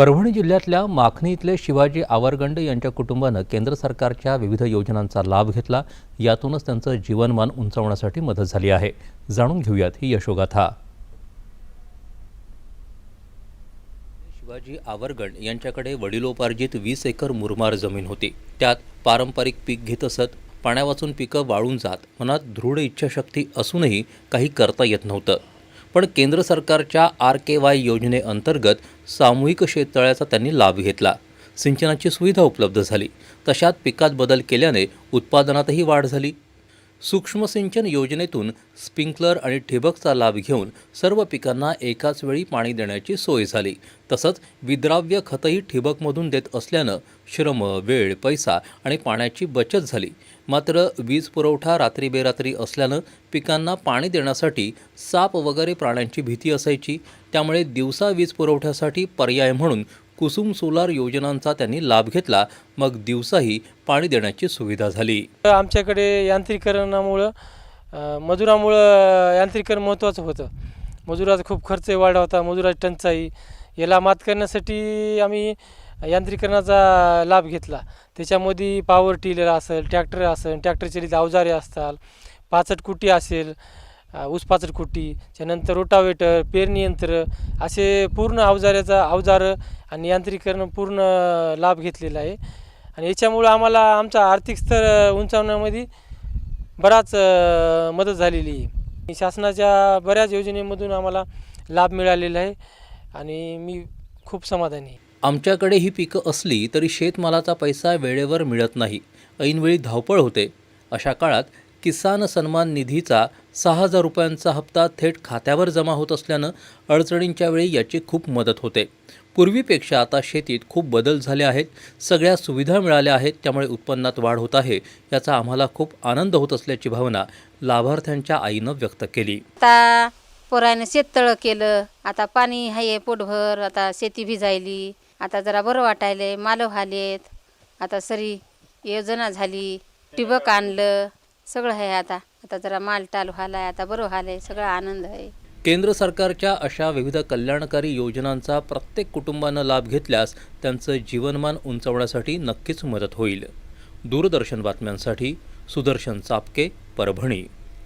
परभणी जिल्ह्यातल्या माखणी इथले शिवाजी आवरगंड यांच्या कुटुंबानं केंद्र सरकारच्या विविध योजनांचा लाभ घेतला. यातूनच त्यांचं जीवनमान उंचावण्यासाठी मदत झाली आहे. जाणून घेऊयात ही यशोगाथा. शिवाजी आवरगंड यांच्याकडे वडिलोपार्जित वीस एकर मुरमार जमीन होती. त्यात पारंपरिक पीक घेत असत पाण्यावाचून पिकं वाळून जात मनात दृढ इच्छाशक्ती असूनही काही करता येत नव्हतं. पण केंद्र सरकारच्या आर के वाय योजनेअंतर्गत सामूहिक शेततळ्याचा त्यांनी लाभ घेतला. सिंचनाची सुविधा उपलब्ध झाली. तशात पिकात बदल केल्याने उत्पादनातही वाढ झाली. सूक्ष्म सिंचन योजनेतून स्प्रिंकलर आणि ठिबकचा लाभ घेऊन सर्व पिकांना एकाच वेळी पाणी देण्याची सोय झाली. तसंच विद्राव्य खतही ठिबकमधून देत असल्यानं श्रम वेळ पैसा आणि पाण्याची बचत झाली. मात्र वीज पुरवठा रात्री बेरात्री असल्यानं पिकांना पाणी देण्यासाठी साप वगैरे प्राण्यांची भीती असायची. त्यामुळे दिवसा वीज पुरवठ्यासाठी पर्याय म्हणून कुसुम सोलार योजनांचा त्यांनी लाभ घेतला. मग दिवसाही पाणी देण्याची सुविधा झाली. आमच्याकडे यांत्रिकरणामुळं मजुरामुळं यांत्रिकरण महत्त्वाचं होतं. मजुराचा खूप खर्च वाढला होता मजुराची टंचाई. याला मात करण्यासाठी आम्ही यांत्रिकरणाचा लाभ घेतला. त्याच्यामध्ये पॉवर टिलर असेल ट्रॅक्टर असेल ट्रॅक्टर चलित अवजारे असतात पाचट कुटी असेल अ, ऊस पाचट त्यानंतर रोटावेटर पेरणी यंत्र असे पूर्ण अवजाराचा अवजारं आणि यांत्रिकरण पूर्ण लाभ घेतलेला आहे. आणि याच्यामुळं आम्हाला आमचा आर्थिक स्तर उंचावण्यामध्ये बराच मदत झालेली आहे. शासनाच्या बऱ्याच योजनेमधून आम्हाला लाभ मिळालेला आहे आणि मी खूप समाधानी आहे. आमच्याकडे ही पिकं असली तरी शेतमालाचा पैसा वेळेवर मिळत नाही. ऐनवेळी धावपळ होते. अशा काळात किसान सन्मान निधीचा सहा हजार रुपयांचा हप्ता थेट खात्यावर जमा होत असल्यानं अडचणींच्या वेळी याची खूप मदत होते. पूर्वीपेक्षा आता शेतीत खूप बदल झाले आहेत. सगळ्या सुविधा मिळाल्या आहेत. त्यामुळे उत्पन्नात वाढ होत आहे. याचा आम्हाला खूप आनंद होत असल्याची भावना लाभार्थ्यांच्या आईनं व्यक्त केली. आता पोराने शेततळं केलं. आता पाणी आहे पोटभर. आता शेती भिजायली. आता जरा बरं वाटायले मालं व्हालेत आता सरी योजना झाली. ठिबक आणलं. सगळं आहे आता. आता जरा माल टाल व्हायलाय आता बरं व्हायलंय सगळा आनंद आहे. केंद्र सरकारच्या अशा विविध कल्याणकारी योजनांचा प्रत्येक कुटुंबानं लाभ घेतल्यास त्यांचं जीवनमान उंचावण्यासाठी नक्कीच मदत होईल. दूरदर्शन बातम्यांसाठी सुदर्शन चापके परभणी.